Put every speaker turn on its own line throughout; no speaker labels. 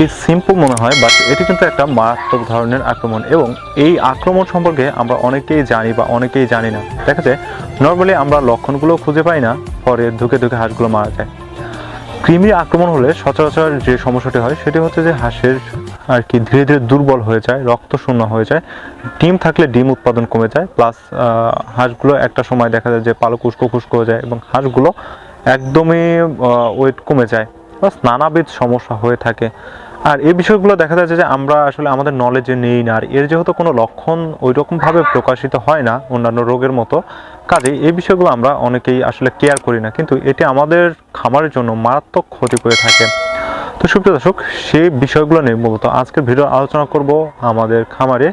এটি সিম্পল মনে হয় বাট এটি কিন্তু একটা মারাত্মক ধরনের আক্রমণ এবং এই আক্রমণ সম্পর্কে আমরা অনেকেই জানি বা অনেকেই জানি না। দেখা যায় নর্মালি আমরা লক্ষণগুলো খুঁজে পাই না, পরে ধুকে ধুকে হাঁসগুলো মারা যায়। কৃমির আক্রমণ হলে সচরাচর যে সমস্যাটি হয়, সেটি হচ্ছে যে হাঁসের আর কি ধীরে ধীরে দুর্বল হয়ে যায়, রক্ত শূন্য হয়ে যায়। ডিম থাকলে ডিম উৎপাদন কমে যায় প্লাস হাঁসগুলো একটা সময় দেখা যায় যে পালক উস্কো খুস্কো হয়ে যায় এবং হাঁসগুলো একদমই ওয়েট কমে যায়। প্লাস নানাবিধ সমস্যা হয়ে থাকে। আর এই বিষয়গুলো দেখা যাচ্ছে যে আমরা আসলে আমাদের নলেজে নেই না, আর এর যেহেতু কোনো লক্ষণ ওই রকমভাবে প্রকাশিত হয় না অন্যান্য রোগের মতো কাজে এই বিষয়গুলো আমরা অনেকেই আসলে কেয়ার করি না, কিন্তু এটি আমাদের খামারের জন্য মারাত্মক ক্ষতি করে থাকে। তো সুপ্রিয় দর্শক, সেই বিষয়গুলো নিয়ে মূলত আজকের ভিডিও আলোচনা করব আমাদের খামারে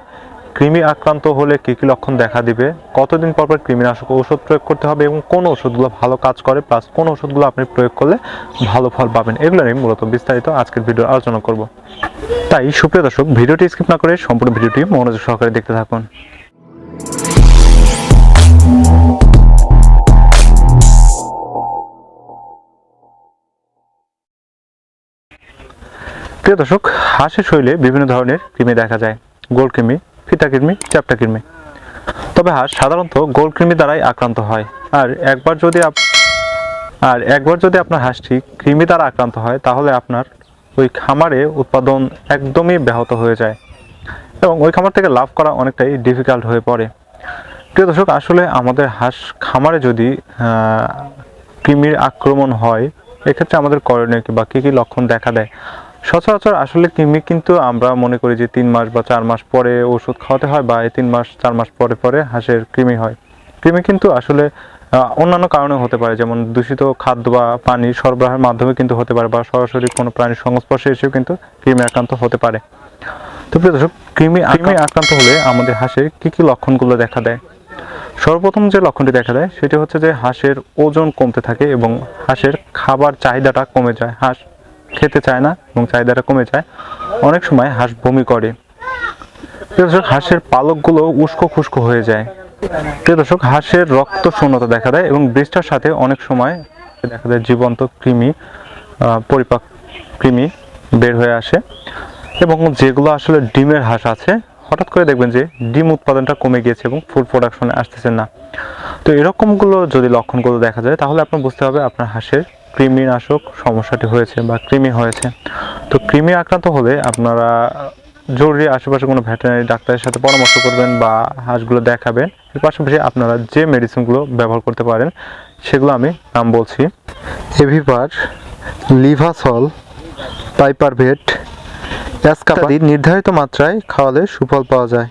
কৃমি আক্রান্ত হলে কী কী লক্ষণ দেখা দিবে? কতদিন পর পর কৃমিনাশক ওষুধ প্রয়োগ করতে হবে এবং কোন ওষুধগুলো ভালো কাজ করে, প্লাস কোন ওষুধগুলো আপনি প্রয়োগ করলে ভালো ফল পাবেন? এগুলো নিয়ে মূলত বিস্তারিত আজকের ভিডিও আলোচনা করব। তাই সুপ্রিয় দর্শক, ভিডিওটি স্কিপ না করে সম্পূর্ণ ভিডিওটি মনোযোগ সহকারে দেখতে থাকুন। প্রিয় দর্শক, হাঁসের শরীরে বিভিন্ন ধরনের কৃমি দেখা যায়। গোল কৃমি ফিতা কৃমি চ্যাপ্টা কৃমি তবে হাঁস সাধারণত গোল কৃমি দ্বারাই আক্রান্ত হয়। আর একবার যদি আর একবার যদি আপনার হাঁসটি কৃমি দ্বারা আক্রান্ত হয়, তাহলে আপনার ওই খামারে উৎপাদন একদমই ব্যাহত হয়ে যায়। এবং ওই খামার থেকে লাভ করা অনেকটাই ডিফিকাল্ট হয়ে পড়ে। প্রিয় দর্শক, আসলে আমাদের হাঁস খামারে যদি কৃমির আক্রমণ হয়, এক্ষেত্রে আমাদের করণীয় কি বা কী কী লক্ষণ দেখা দেয়? সচরাচর আসলে কৃমি কিন্তু আমরা মনে করি যে তিন মাস বা চার মাস পরে ওষুধ খাওয়াতে হয় বা এই তিন মাস চার মাস পরে পরে হাঁসের কৃমি হয়। কৃমি কিন্তু আসলে অন্যান্য কারণে হতে পারে যেমন দূষিত খাদ্য বা পানি সরবরাহের মাধ্যমে কিন্তু হতে পারে বা সরাসরি কোনো প্রাণীর সংস্পর্শে এসেও কিন্তু কৃমি আক্রান্ত হতে পারে। তো প্রিয় দর্শক কৃমি কৃমি আক্রান্ত হলে আমাদের হাঁসের কি কি লক্ষণগুলো দেখা দেয়? সর্বপ্রথম যে লক্ষণটি দেখা দেয় সেটি হচ্ছে যে হাঁসের ওজন কমতে থাকে এবং হাঁসের খাবার চাহিদাটা কমে যায়। হাঁস খেতে চায় না এবং চাহিদাটা কমে যায়, অনেক সময় হাঁস বমি করে। প্রিয় দর্শক, হাঁসের পালকগুলো উস্কো খুস্কো হয়ে যায়। প্রিয় দর্শক, হাঁসের রক্ত শূন্যতা দেখা দেয় এবং বৃষ্টার সাথে অনেক সময় দেখা যায় জীবন্ত কৃমি পরিপাক কৃমি বের হয়ে আসে। এবং যেগুলো আসলে ডিমের হাঁস আছে, হঠাৎ করে দেখবেন যে ডিম উৎপাদনটা কমে গিয়েছে এবং ফুড প্রোডাকশনে আসতেছে না। তো এরকমগুলো যদি লক্ষণগুলো দেখা যায়, তাহলে আপনার বুঝতে হবে আপনার হাঁসের কৃমিনাশক সমস্যাটি হয়েছে বা কৃমি হয়েছে। তো কৃমি আক্রান্ত হলে আপনারা জরুরি আশেপাশে কোনো ভেটেরিনারি ডাক্তারের সাথে পরামর্শ করবেন বা হাঁসগুলো দেখাবেন। এর পাশাপাশি আপনারা যে মেডিসিনগুলো ব্যবহার করতে পারেন, সেগুলো আমি নাম বলছি। এভিপার লিভাসল, পাইপারভেট অ্যাসকাপাদি নির্ধারিত মাত্রায় খাওয়ালে সুফল পাওয়া যায়।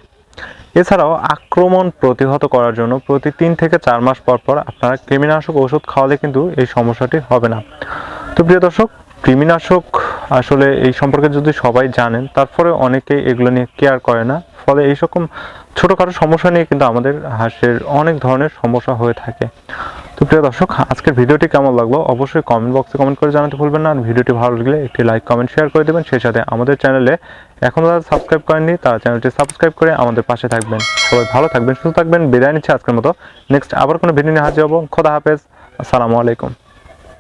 এছাড়াও আক্রমণ প্রতিহত করার জন্য প্রতি তিন থেকে চার মাস পর পর আপনারা কৃমিনাশক ওষুধ খাওয়ালে কিন্তু এই সমস্যাটি হবে না। তো প্রিয় দর্শক, কৃমিনাশক আসলে এই সম্পর্কে যদি সবাই জানেন, তারপরে অনেকে এগুলো নিয়ে কেয়ার করে না। ফলে এই রকম ছোটোখাটো সমস্যা নিয়ে কিন্তু আমাদের হাঁসের অনেক ধরনের সমস্যা হয়ে থাকে। তো প্রিয় দর্শক, আজকের ভিডিওটি কেমন লাগল অবশ্যই কমেন্ট বক্সে কমেন্ট করে জানাতে ভুলবেন না। আর ভিডিওটি ভালো লাগলে একটি লাইক, কমেন্ট, শেয়ার করে দেবেন। সেই সাথে আমাদের চ্যানেলে এখনও যারা সাবস্ক্রাইব করেননি, তারা চ্যানেলটি সাবস্ক্রাইব করে আমাদের পাশে থাকবেন। সবাই ভালো থাকবেন, সুস্থ থাকবেন, বিদায় নিচ্ছে আজকের মতো। নেক্সট আবার কোনো ভিডিও নিয়ে হাজির হব। খোদা হাফেজ। আসসালামু আলাইকুম।